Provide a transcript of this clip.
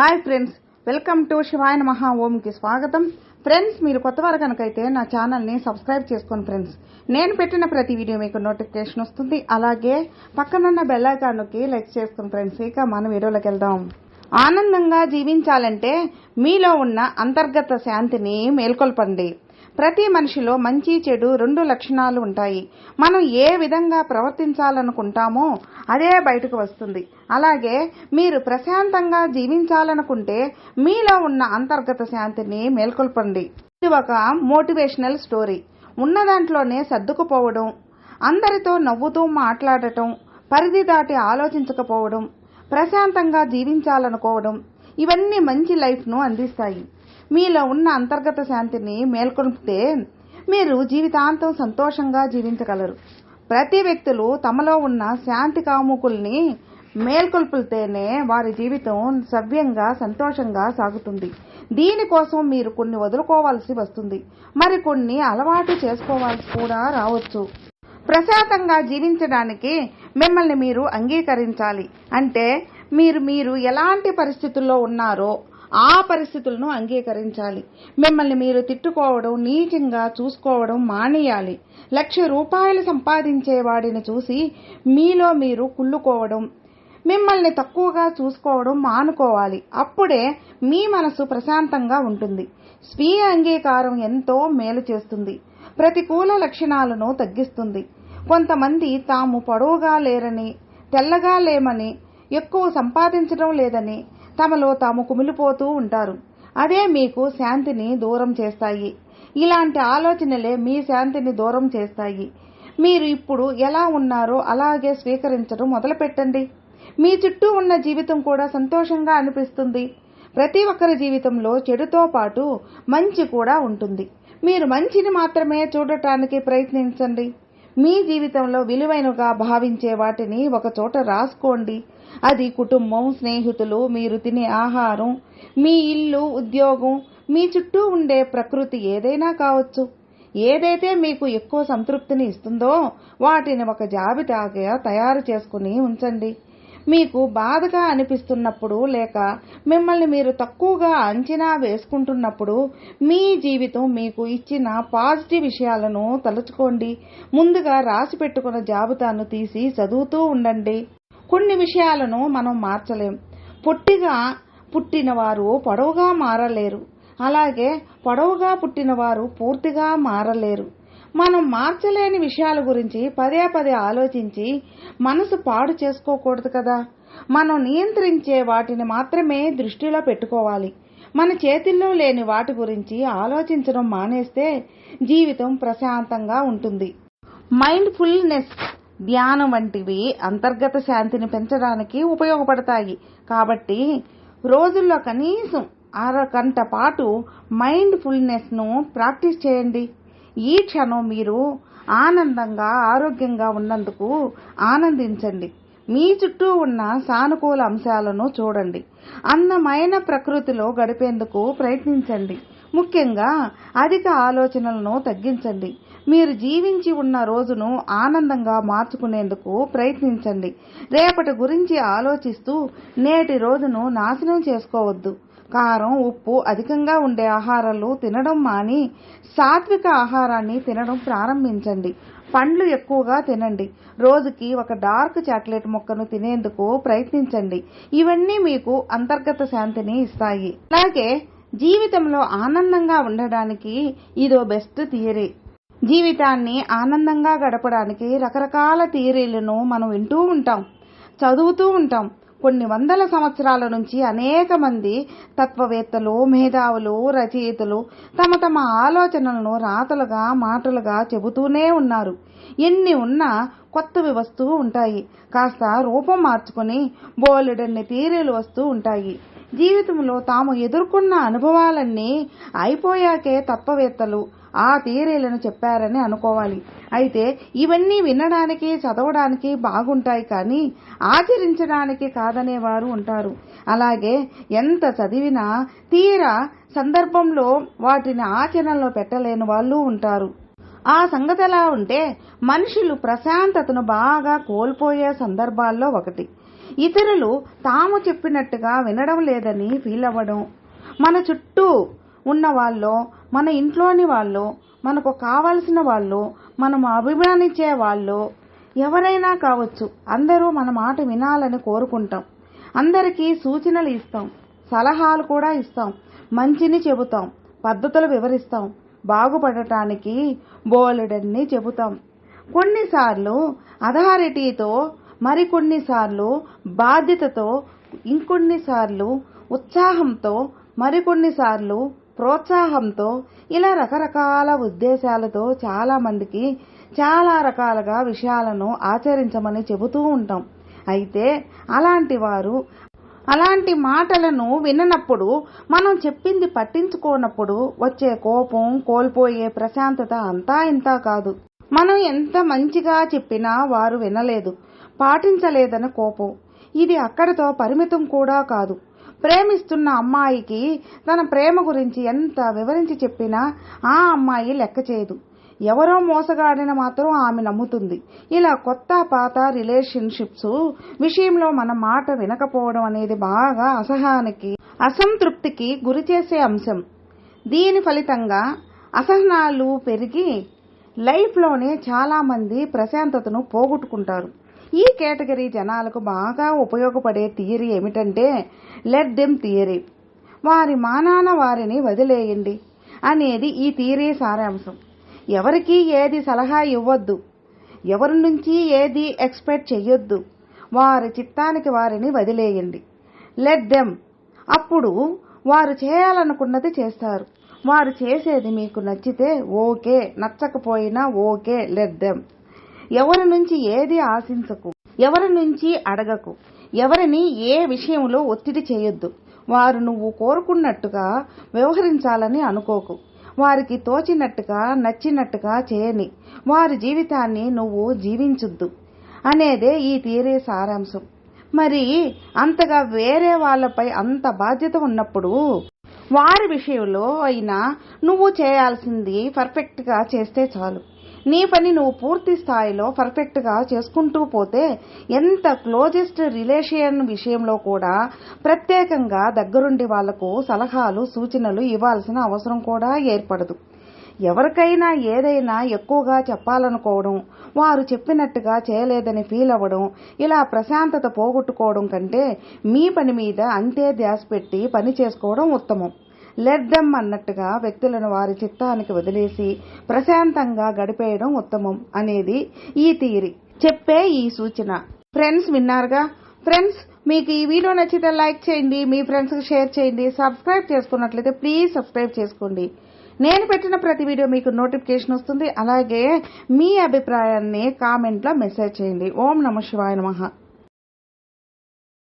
Hi friends welcome to Shivayana మహా ఓంకి స్వాగతం ఫ్రెండ్స్ మీరు కొత్త వారు కనుకైతే నా ఛానల్ని సబ్స్క్రైబ్ చేసుకోండి ఫ్రెండ్స్ నేను పెట్టిన ప్రతి వీడియో మీకు నోటిఫికేషన్ వస్తుంది అలాగే పక్కనున్న బెల్ ఐకాన్కి లైక్ చేసుకోండి ఫ్రెండ్స్ ఇక మన వీడియోలోకి వెళ్దాం ఆనందంగా జీవించాలంటే మీలో ఉన్న అంతర్గత శాంతిని మేల్కొల్పండి ప్రతి మనిషిలో మంచి చెడు రెండు లక్షణాలు ఉంటాయి మనం ఏ విధంగా ప్రవర్తించాలనుకుంటామో అదే బయటకు వస్తుంది అలాగే మీరు ప్రశాంతంగా జీవించాలనుకుంటే మీలో ఉన్న అంతర్గత శాంతిని మేల్కొల్పండి. ఇది ఒక మోటివేషనల్ స్టోరీ. ఉన్న దాంట్లోనే సర్దుకుపోవడం అందరితో నవ్వుతూ మాట్లాడటం పరిధి దాటి ఆలోచించకపోవడం ప్రశాంతంగా జీవించాలనుకోవడం ఇవన్నీ మంచి లైఫ్ను అందిస్తాయి. మీలో ఉన్న అంతర్గత శాంతిని మేల్కొల్పితే మీరు జీవితాంతం సంతోషంగా జీవించగలరు. ప్రతి వ్యక్తులు తమలో ఉన్న శాంతి కాముకుల్ని మేల్కొల్పితేనే వారి జీవితం సవ్యంగా సంతోషంగా సాగుతుంది. దీనికోసం మీరు కొన్ని వదులుకోవాల్సి వస్తుంది. మరి కొన్ని అలవాటు చేసుకోవాల్సి కూడా రావచ్చు. ప్రశాంతంగా జీవించడానికి మిమ్మల్ని మీరు అంగీకరించాలి. అంటే మీరు మీరు ఎలాంటి పరిస్థితుల్లో ఉన్నారో ఆ పరిస్థితులను అంగీకరించాలి. మిమ్మల్ని మీరు తిట్టుకోవడం నీచంగా చూసుకోవడం మానేయాలి. లక్ష రూపాయలు సంపాదించే వాడిని చూసి మీలో మీరు కుళ్ళుకోవడం మిమ్మల్ని తక్కువగా చూసుకోవడం మానుకోవాలి. అప్పుడే మీ మనసు ప్రశాంతంగా ఉంటుంది. స్వీయ అంగీకారం ఎంతో మేలు చేస్తుంది. ప్రతికూల లక్షణాలను తగ్గిస్తుంది. కొంతమంది తాము పొడవుగా లేరని తెల్లగా లేమని ఎక్కువ సంపాదించడం లేదని తమలో తాము కుమిలిపోతూ ఉంటారు. అదే మీకు శాంతిని దూరం చేస్తాయి. ఇలాంటి ఆలోచనలే మీ శాంతిని దూరం చేస్తాయి. మీరు ఇప్పుడు ఎలా ఉన్నారో అలాగే స్వీకరించడం మొదలుపెట్టండి. మీ చుట్టూ ఉన్న జీవితం కూడా సంతోషంగా అనిపిస్తుంది. ప్రతి ఒక్కరి జీవితంలో చెడుతో పాటు మంచి కూడా ఉంటుంది. మీరు మంచిని మాత్రమే చూడటానికి ప్రయత్నించండి. మీ జీవితంలో విలువైనగా భావించే వాటిని ఒక చోట రాసుకోండి. అది కుటుంబం స్నేహితులు మీరు తినే ఆహారం మీ ఇల్లు ఉద్యోగం మీ చుట్టూ ఉండే ప్రకృతి ఏదైనా కావచ్చు. ఏదైతే మీకు ఎక్కువ సంతృప్తిని ఇస్తుందో వాటిని ఒక జాబితాగా తయారు చేసుకుని ఉంచండి. మీకు బాధగా అనిపిస్తున్నప్పుడు లేక మిమ్మల్ని మీరు తక్కువగా అంచనా వేసుకుంటున్నప్పుడు మీ జీవితం మీకు ఇచ్చిన పాజిటివ్ విషయాలను తలుచుకోండి. ముందుగా రాసి పెట్టుకున్న జాబితాను తీసి చదువుతూ ఉండండి. కొన్ని విషయాలను మనం మార్చలేం. పొట్టిగా పుట్టినవారు పొడవుగా మారలేరు. అలాగే పొడవుగా పుట్టినవారు పూర్తిగా మారలేరు. మనం మార్చలేని విషయాల గురించి పదే పదే ఆలోచించి మనసు పాడు చేసుకోకూడదు కదా. మనం నియంత్రించే వాటిని మాత్రమే దృష్టిలో పెట్టుకోవాలి. మన చేతిల్లో లేని వాటి గురించి ఆలోచించడం మానేస్తే జీవితం ప్రశాంతంగా ఉంటుంది. మైండ్ఫుల్నెస్ ధ్యానం వంటివి అంతర్గత శాంతిని పెంచడానికి ఉపయోగపడతాయి. కాబట్టి రోజుల్లో కనీసం అరగంట పాటు మైండ్ఫుల్నెస్ను ప్రాక్టీస్ చేయండి. ఈ క్షణం మీరు ఆనందంగా ఆరోగ్యంగా ఉన్నందుకు ఆనందించండి. మీ చుట్టూ ఉన్న సానుకూల అంశాలను చూడండి. అందమైన ప్రకృతిలో గడిపేందుకు ప్రయత్నించండి. ముఖ్యంగా అధిక ఆలోచనలను తగ్గించండి. మీరు జీవించి ఉన్న రోజును ఆనందంగా మార్చుకునేందుకు ప్రయత్నించండి. రేపటి గురించి ఆలోచిస్తూ నేటి రోజును నాశనం చేసుకోవద్దు. కారం ఉప్పు అధికంగా ఉండే ఆహారాలు తినడం మాని సాత్విక ఆహారాన్ని తినడం ప్రారంభించండి. పండ్లు ఎక్కువగా తినండి. రోజుకి ఒక డార్క్ చాక్లెట్ మొక్కను తినేందుకు ప్రయత్నించండి. ఇవన్నీ మీకు అంతర్గత శాంతిని ఇస్తాయి. అలాగే జీవితంలో ఆనందంగా ఉండడానికి ఇదో బెస్ట్ థియరీ. జీవితాన్ని ఆనందంగా గడపడానికి రకరకాల థియరీలను మనం వింటూ ఉంటాం చదువుతూ ఉంటాం. కొన్ని వందల సంవత్సరాల నుంచి అనేక మంది తత్వవేత్తలు మేధావులు రచయితలు తమ తమ ఆలోచనలను రాతలుగా మాటలుగా చెబుతూనే ఉన్నారు. ఎన్ని ఉన్నా కొత్తవి వస్తూ ఉంటాయి. కాస్త రూపం మార్చుకొని బోలెడన్ని తీరీలు వస్తూ ఉంటాయి. జీవితంలో తాము ఎదుర్కొన్న అనుభవాలన్నీ అయిపోయాకే తత్వవేత్తలు ఆ థియరీలను చెప్పారని అనుకోవాలి. అయితే ఇవన్నీ వినడానికి చదవడానికి బాగుంటాయి కానీ ఆచరించడానికి కాదనేవారు ఉంటారు. అలాగే ఎంత చదివినా తీరా సందర్భంలో వాటిని ఆచరణలో పెట్టలేని వాళ్ళు ఉంటారు. ఆ సంగతిలా ఉంటే మనుషులు ప్రశాంతతను బాగా కోల్పోయే సందర్భాల్లో ఒకటి. ఇతరులు తాము చెప్పినట్టుగా వినడం లేదని ఫీల్ అవ్వడం మన చుట్టూ ఉన్న వాళ్ళు మన ఇంట్లోని వాళ్ళు మనకు కావాల్సిన వాళ్ళు మనం అభిమానించే వాళ్ళు ఎవరైనా కావచ్చు. అందరూ మన మాట వినాలని కోరుకుంటాం. అందరికీ సూచనలు ఇస్తాం. సలహాలు కూడా ఇస్తాం. మంచిని చెబుతాం. పద్ధతులు వివరిస్తాం. బాగుపడటానికి బోలెడన్ని చెబుతాం. కొన్నిసార్లు అథారిటీతో మరికొన్నిసార్లు బాధ్యతతో ఇంకొన్నిసార్లు ఉత్సాహంతో మరికొన్నిసార్లు ప్రోత్సాహంతో ఇలా రకరకాల ఉద్దేశాలతో చాలామందికి చాలా రకాలుగా విషయాలను ఆచరించమని చెబుతూ ఉంటాం. అయితే అలాంటి వారు అలాంటి మాటలను విననప్పుడు మనం చెప్పింది పట్టించుకోనప్పుడు వచ్చే కోపం కోల్పోయే ప్రశాంతత అంతా ఇంత కాదు. మనం ఎంత మంచిగా చెప్పినా వారు వినలేదు. పాటించలేదని కోపం. ఇది అక్కడితో పరిమితం కూడా కాదు. ప్రేమిస్తున్న అమ్మాయికి తన ప్రేమ గురించి ఎంత వివరించి చెప్పినా ఆ అమ్మాయి లెక్క చేయదు. ఎవరో మోసగాడిన మాత్రం ఆమె నమ్ముతుంది. ఇలా కొత్త పాత రిలేషన్షిప్స్ విషయంలో మన మాట వినకపోవడం అనేది బాగా అసహానికి అసంతృప్తికి గురి చేసే అంశం. దీని ఫలితంగా అసహనాలు పెరిగి లైఫ్లోనే చాలామంది ప్రశాంతతను పోగొట్టుకుంటారు. ఈ కేటగిరీ జనాలకు బాగా ఉపయోగపడే థియరీ ఏమిటంటే లెట్ దెమ్ థియరీ వారి మానాన వారిని వదిలేయండి అనేది ఈ థియరీ సారాంశం. ఎవరికి ఏది సలహా ఇవ్వద్దు. ఎవరి నుంచి ఏది ఎక్స్పెక్ట్ చెయ్యొద్దు. వారి చిత్తానికి వారిని వదిలేయండి. లెట్ దెమ్ అప్పుడు వారు చేయాలనుకున్నది చేస్తారు. వారు చేసేది మీకు నచ్చితే ఓకే. నచ్చకపోయినా ఓకే. లెట్ దెమ్ ఎవరి నుంచి ఏది ఆశించకు ఎవరి నుంచి అడగకు ఎవరిని ఏ విషయంలో ఒత్తిడి చేయొద్దు. వారు నువ్వు కోరుకున్నట్టుగా వ్యవహరించాలని అనుకోకు. వారికి తోచినట్టుగా నచ్చినట్టుగా చేయని వారి జీవితాన్ని నువ్వు జీవించుద్దు అనేదే ఈ తీరే సారాంశం. మరి అంతగా వేరే వాళ్ళపై అంత బాధ్యత ఉన్నప్పుడు వారి విషయంలో అయినా నువ్వు చేయాల్సింది పర్ఫెక్ట్గా చేస్తే చాలు. నీ పని నువ్వు పూర్తి స్థాయిలో పర్ఫెక్ట్గా చేసుకుంటూ పోతే ఎంత క్లోజెస్ట్ రిలేషన్ విషయంలో కూడా ప్రత్యేకంగా దగ్గరుండి వాళ్ళకు సలహాలు సూచనలు ఇవ్వాల్సిన అవసరం కూడా ఏర్పడదు. ఎవరికైనా ఏదైనా ఎక్కువగా చెప్పాలనుకోవడం వారు చెప్పినట్టుగా చేయలేదని ఫీల్ అవ్వడం ఇలా ప్రశాంతత పోగొట్టుకోవడం కంటే మీ పని మీద అంతే ధ్యాస పెట్టి పని చేసుకోవడం ఉత్తమం. లెట్ అన్నట్టుగా వ్యక్తులను వారి చిత్తానికి వదిలేసి ప్రశాంతంగా గడిపేయడం ఉత్తమం అనేది ఈ థియరీ. చెప్పే ఈ సూచన. ఫ్రెండ్స్ విన్నారుగా? ఫ్రెండ్స్ మీకు ఈ వీడియో నచ్చితే లైక్ చేయండి మీ ఫ్రెండ్స్కి షేర్ చేయండి సబ్స్క్రైబ్ చేసుకున్నట్లయితే ప్లీజ్ సబ్స్క్రైబ్ చేసుకోండి. నేను పెట్టిన ప్రతి వీడియో మీకు నోటిఫికేషన్ వస్తుంది అలాగే మీ అభిప్రాయాన్ని కామెంట్లో మెసేజ్ చేయండి. ఓం నమ శివాయ నమః.